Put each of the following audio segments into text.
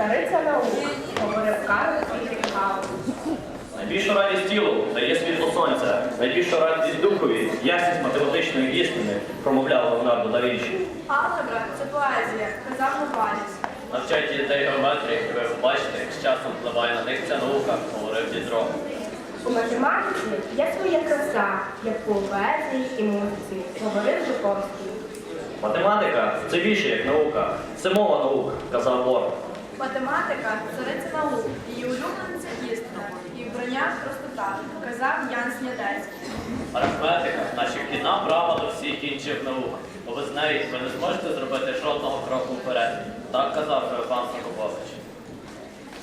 Цариця наук, говорив Карл Фрідріх Гаус. Найбільшу радість тілу дає світло сонця, найбільшу радість духові, ясність математичної істини, промовляв Леонардо да Вінчі. Алгебра це поезія, казав Новаліс. Навчайте дітей геометрії, і ви побачите, як з часом впливає на них ця наука, говорив Дідро. У математиці є своя краса, як у поезії і музиці, говорив Жуковський. Математика це більше як наука, це мова наук, казав Бор. Математика цариця наук, її улюблениця істина, її вбрання простота, казав Ян Снядецький. Арифметика, наче вхідна права до всіх інших наук. Бо без неї ви не зможете зробити жодного кроку вперед. Так казав Феофан Прокопович.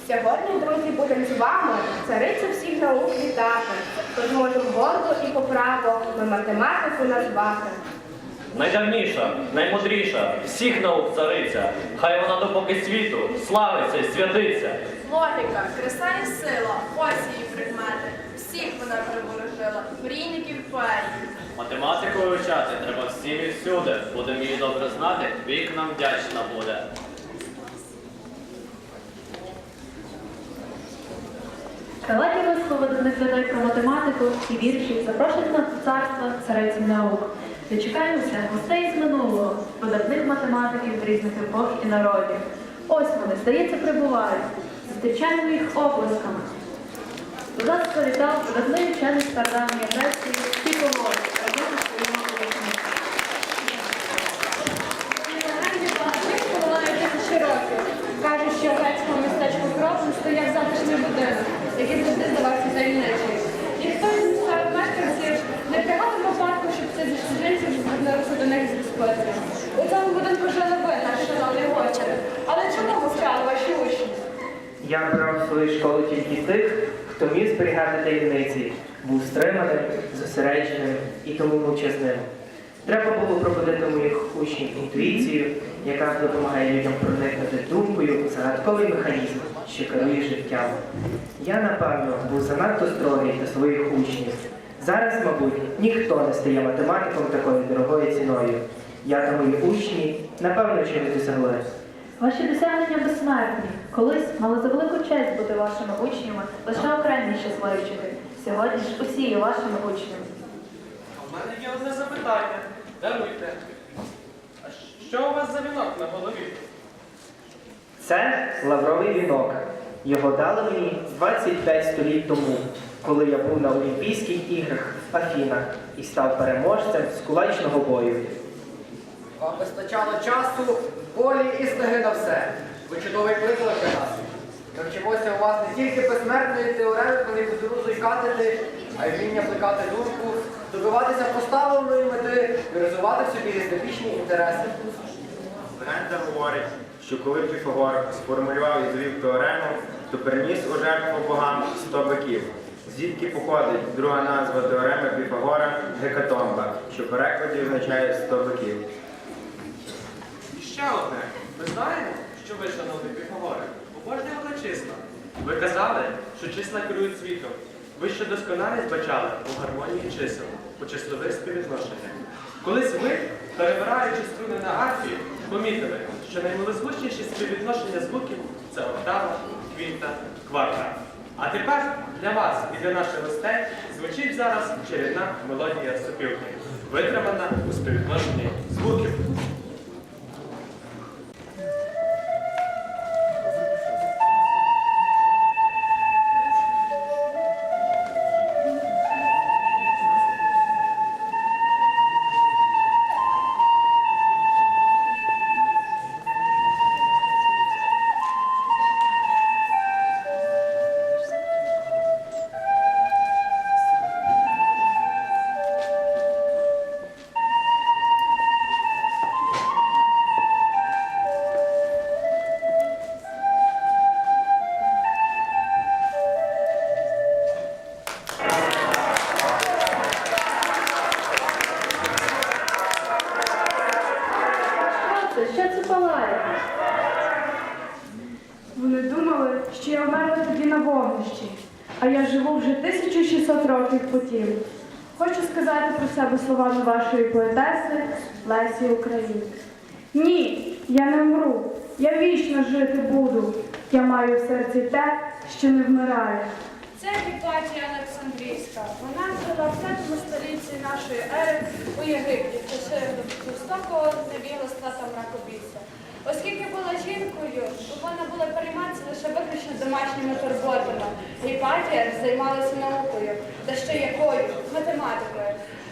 Сьогодні, друзі, будемо з вами царицю всіх наук вітати. Тож можемо гордо і по праву ми математику назвати. Найдавніша, наймудріша, всіх наук цариця, хай вона допоки світу славиться і святиться. Логіка, краса і сила, ось її предмети. Всіх вона приворожила, мрійників поетів. Математику вивчати треба всім і всюди. Будемо її добре знати, вік нам вдячна буде. Далекі вислови видатних людей про математику і вірші запрошені на царство цариці наук. Дочекаємося гостей з минулого, видатних математиків різних епох і народів. Ось вони, здається, прибувають. Зустрічаємо їх оплесками. До нас завітав видатний вчений зі своїми учнями. Полонує тисячі років. Кажуть, що грецькому містечку Кропом стояв затишний будинок, який завжди здавався таємничий. Ніхто ці звернулися до них з розпитом. У цьому будинку жили ви, наш шановний гостя. Але чому вкрали ваші учні? Я брав в свою школу тільки тих, хто міг зберігати таємниці, був стриманим, зосередженим і тому мовчазним. Треба було пробудити моїх учнів інтуїцію, яка допомагає людям проникнути думкою у загадковий механізм, що керує життям. Я, напевно, був занадто строгий до своїх учнів. Зараз, мабуть, ніхто не стає математиком такою дорогою ціною. Я та мої учні, напевно, чогось досягли. Ваші досягнення безсмертні. Колись мали за велику честь бути вашими учнями, лише окремі щасливі вчителі. Сьогодні ж усі є вашими учнями. У мене є одне запитання. Даруйте. А що у вас за вінок на голові? Це лавровий вінок. Його дали мені 25 століть тому, коли я був на Олімпійських іграх в Афінах і став переможцем з кулачного бою. Вам вистачало часу, волі і снаги на все. Ви чудовий приклад для нас. Ми вчимося у вас не тільки безсмертної теореми, коли кукурузу й катити, а й вміння плекати думку, добиватися поставленої мети і розвивати в собі естетичні інтереси. Легенда говорить, що коли Піфагор сформулював і звів теорему, то приніс у жертву богам 100 биків. Звідки походить друга назва теореми Піфагора Гекатомба, що в перекладі означає 100 биків. І ще одне. Ми знаємо, що ви, шановний Піфагоре, обожнює одне числа. Ви казали, що числа керують світом. Ви ще досконалість бачали у гармонії чисел, у числових співвідношеннях. Колись ви, перебираючи струни на арфі, помітили, що наймилозвучніші співвідношення звуків це октава, квінта, кварта. А тепер для вас і для наших гостей звучить зараз чарівна мелодія сопілки, витримана у співвідношенні звуків. На а я живу вже 1600 років по тілу. Хочу сказати про себе словами вашої поетеси Лесі Українки. Ні, я не вмру. я вічно жити буду. Я маю в серці те, що не вмирає. Це Гіпатія Олександрійська. Вона жила в 5 столітті нашої ери у Єгипті, часи жорстокого невігластва та мракобісся. Оскільки була жінкою, вона була перейматися лише виключно домашніми турботами. Гіпатія займалася наукою, та ще якою? Математикою.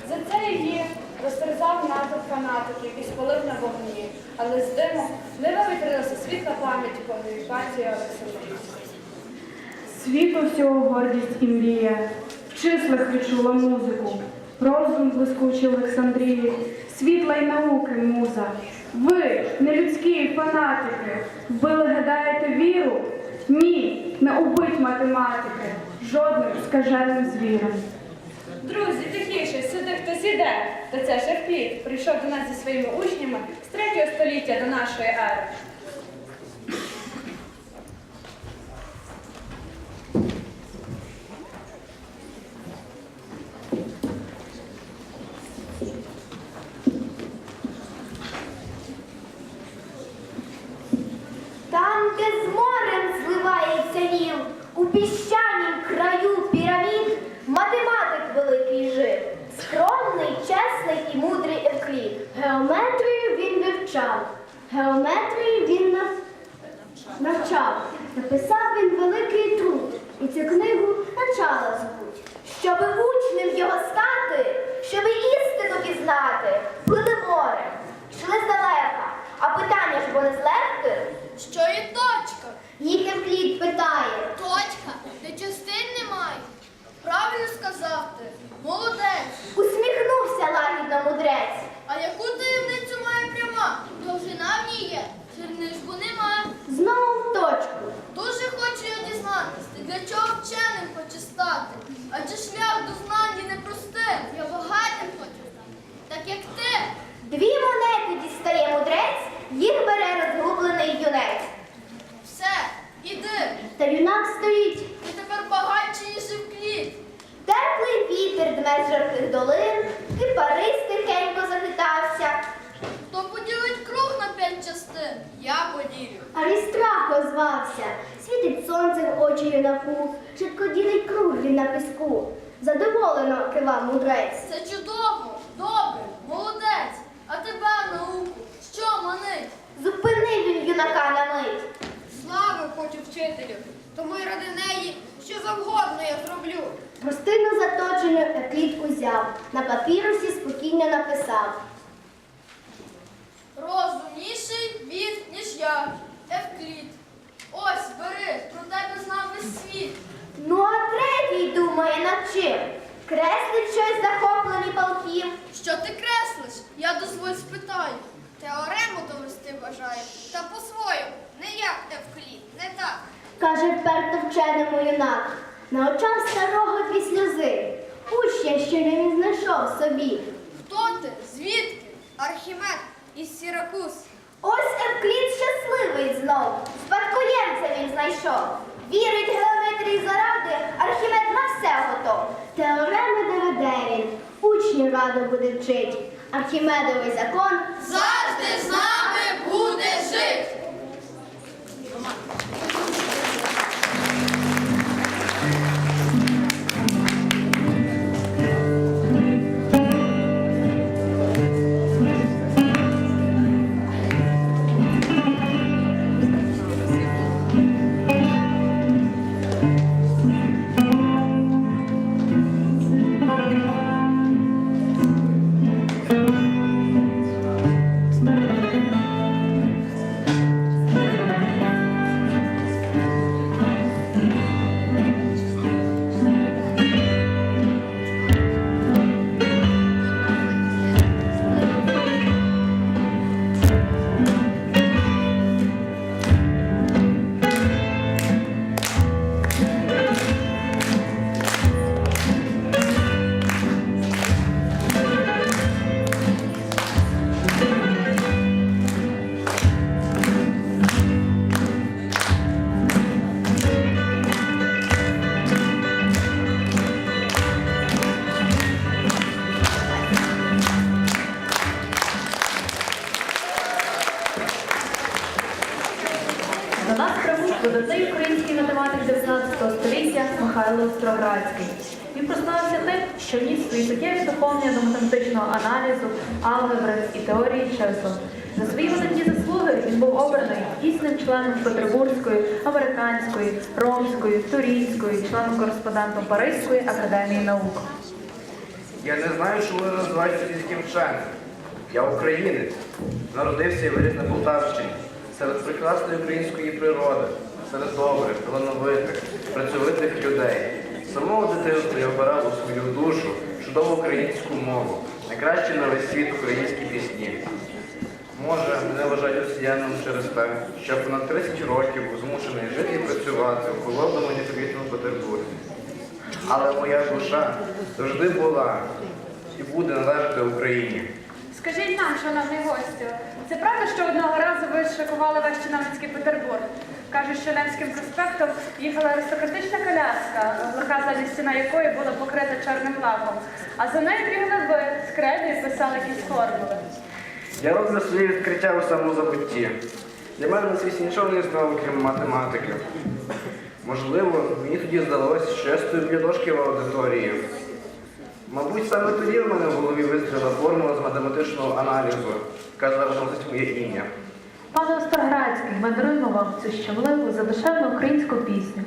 За це її розтерзав натовп фанатиків і спалив на вогні. Але з диму не вивітрилася світла пам'ять про Гіпатію Олександрійську. Світу всього гордість і мрія, в числах відчула музику, розум блискучий Олександрії, світла й науки муза. Ви, нелюдські фанатики, вбили, гадаєте, віру? Ні, не убить математики, жодним скаженим звіром. Друзі, тихіше, сюди хтось іде. Та це ж прийшов до нас зі своїми учнями з третього століття до нашої ери. helmet. Озвався, світить сонце в очі юнаку, швидко ділить круг він на піску. Задоволено кивав мудрець. Це чудово, добре, молодець. А тебе науку, що манить? Зупинив він юнака на мить. Слави хочу вчителю, тому й ради неї що завгодно я зроблю. Простину заточенню Еклід узяв, на папірусі спокійно написав. Розумніший він, ніж я, Евклід. Ось, бери, про тебе знав весь світ. Ну а третій думає над чим? Креслить щось захоплений палків. Що ти креслиш? Я дозволь спитаю. Теорему довести бажаю, та по-своєму, не як Евклід, не так. каже вперто вченому юнак. На очах старого дві сльози. Учня, що він знайшов собі. Хто ти? Звідки? Архімед із Сіракуз. Ось Евклід щасливий знов. Спадкоємця він знайшов. Вірить геометрії заради, Архімед на все готов. Теореми доведе він, учнів радо буде вчить. Архімедовий закон Завжди з нами буде жить. Свої суттєві доповнення до математичного аналізу, алгебри і теорії чисел. За свої видатні заслуги він був обраний дійсним членом Петербурзької, Американської, Ромської, Турійської, членом-кореспондентом Паризької академії наук. Я не знаю, що ви називаєте сільським вченим. Я українець. Народився і виріс на Полтавщині. Серед прекрасної української природи, серед добрих, талановитих, працьовитих людей. Самого дитинства я обирав у свою душу чудову українську мову, найкращі на весь світ українські пісні. Може, мене вважають росіянином через те, що понад 30 років був змушений жити і працювати у холодному непривітному Петербурзі. Але моя душа завжди була і буде належати Україні. Скажіть нам, шановний гостю, це правда, що одного разу ви шокували весь чиновницький Петербург? Кажуть, що Невським проспектом їхала аристократична коляска, глуха задня стіна якої була покрита чорним лаком, а за нею бігли ви кредою і писали якісь формули. Я роблю свої відкриття у самозабутті. Для мене на світі нічого не існувало, крім математики. Можливо, мені тоді здалося, що я стою біля дошки в аудиторії. Мабуть, саме тоді в мене в голові вистріла формула з математичного аналізу, яка зараз носить моє ім'я. Пане Остроградський, ми даруємо вам цю щемливу, задушевну українську пісню.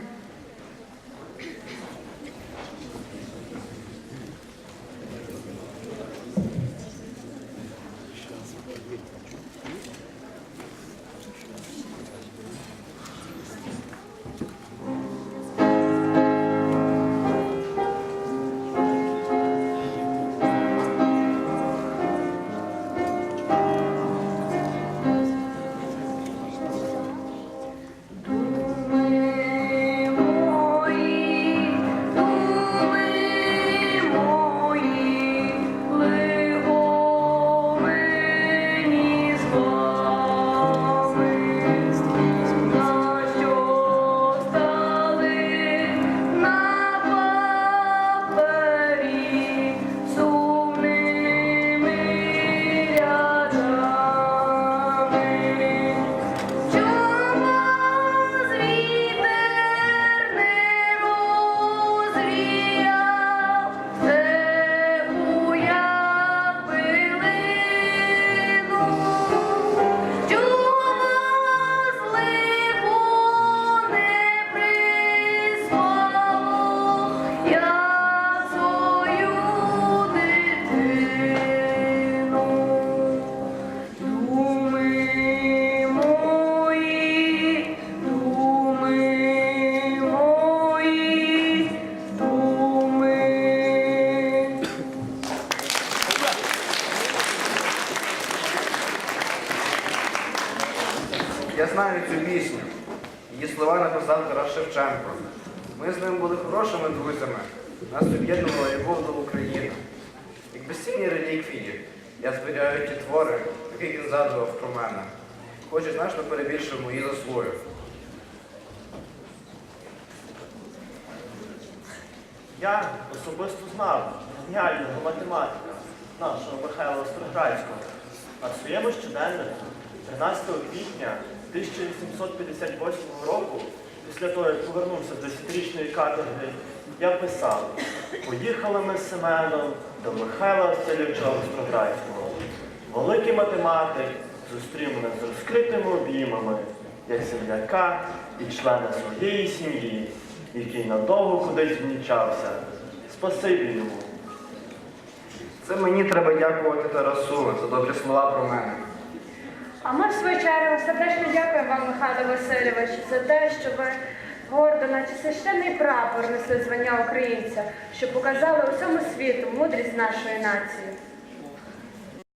Нас об'єднувала любов до України. Як безцінні реліквії, я зберігаю ті твори, які він згадував про мене. Хоч значно перебільшив мої заслуги. Я особисто знав геніального математика нашого Михайла Остроградського, а в своєму щоденнику 13 квітня 1858 року, після того, як повернувся з 10-річної каторги, я писав, поїхали ми з Семеном до Михайла Васильовича Остроградського. Великий математик зустрів мене з розкритими обіймами, як земляка і члена своєї сім'ї, який надовго кудись внічався. Спасибі йому. Це мені треба дякувати Тарасу за добрі слова про мене. А ми, в свою чергу, сердечно дякуємо вам, Михайло Васильович, за те, що ви гордо, наче священний прапор несли звання українця, що показали усьому світу мудрість нашої нації.